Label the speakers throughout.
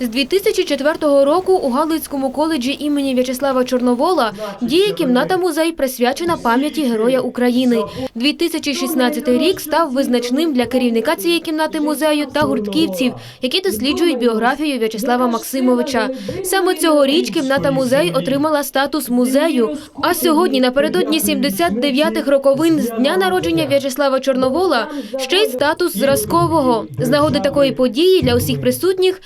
Speaker 1: З 2004 року у Галицькому коледжі імені В'ячеслава Чорновола діє кімната-музей, присвячена пам'яті Героя України. 2016 рік став визначним для керівника цієї кімнати музею та гуртківців, які досліджують біографію В'ячеслава Максимовича. Саме цьогоріч кімната-музей отримала статус музею. А сьогодні, напередодні 79-х роковин з дня народження В'ячеслава Чорновола, ще й статус зразкового. З нагоди такої події для усіх присутніх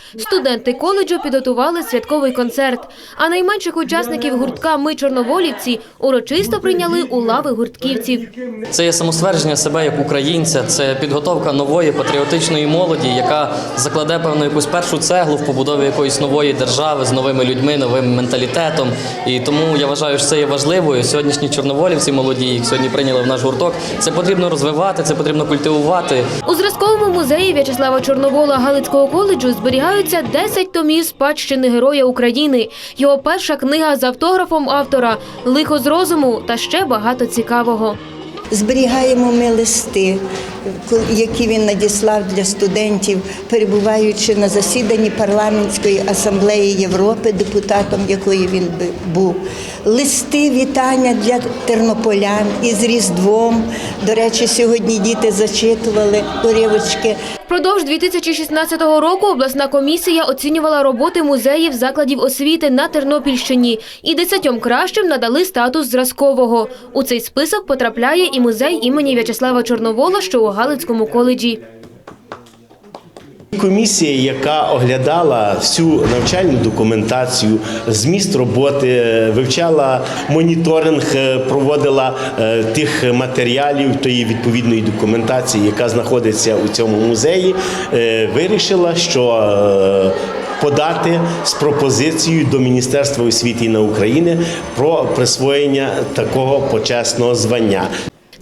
Speaker 1: студенти коледжу підготували святковий концерт. А найменших учасників гуртка Ми чорноволівці урочисто прийняли у лави гуртківців.
Speaker 2: Це є самоствердження себе як українця, це підготовка нової патріотичної молоді, яка закладе певну якусь першу цеглу в побудові якоїсь нової держави з новими людьми, новим менталітетом. І тому я вважаю, що це є важливою. Сьогоднішні чорноволівці молоді, їх сьогодні прийняли в наш гурток. Це потрібно розвивати, це потрібно культивувати.
Speaker 1: У зразковому музеї В'ячеслава Чорновола Галицького коледжу зберігаються 10 томів спадщини Героя України, його перша книга з автографом автора Лихо з розуму та ще багато цікавого.
Speaker 3: Зберігаємо ми листи, які він надіслав для студентів, перебуваючи на засіданні парламентської асамблеї Європи, депутатом якої він був. Листи вітання для тернополян із Різдвом. До речі, сьогодні діти зачитували уривочки
Speaker 1: Впродовж 2016 року обласна комісія оцінювала роботи музеїв закладів освіти на Тернопільщині і десятьом кращим надали статус зразкового. У цей список потрапляє і музей імені В'ячеслава Чорновола, що у Галицькому коледжі.
Speaker 4: Комісія, яка оглядала всю навчальну документацію, зміст роботи, вивчала моніторинг, е, проводила е, тих матеріалів тої відповідної документації, яка знаходиться у цьому музеї, е, вирішила, що е, подати з пропозицією до Міністерства освіти науки України про присвоєння такого почесного звання.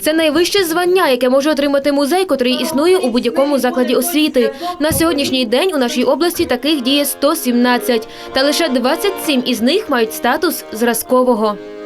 Speaker 1: Це найвище звання, яке може отримати музей, котрий існує у будь-якому закладі освіти. На сьогоднішній день у нашій області таких діє 117, та лише 27 із них мають статус зразкового.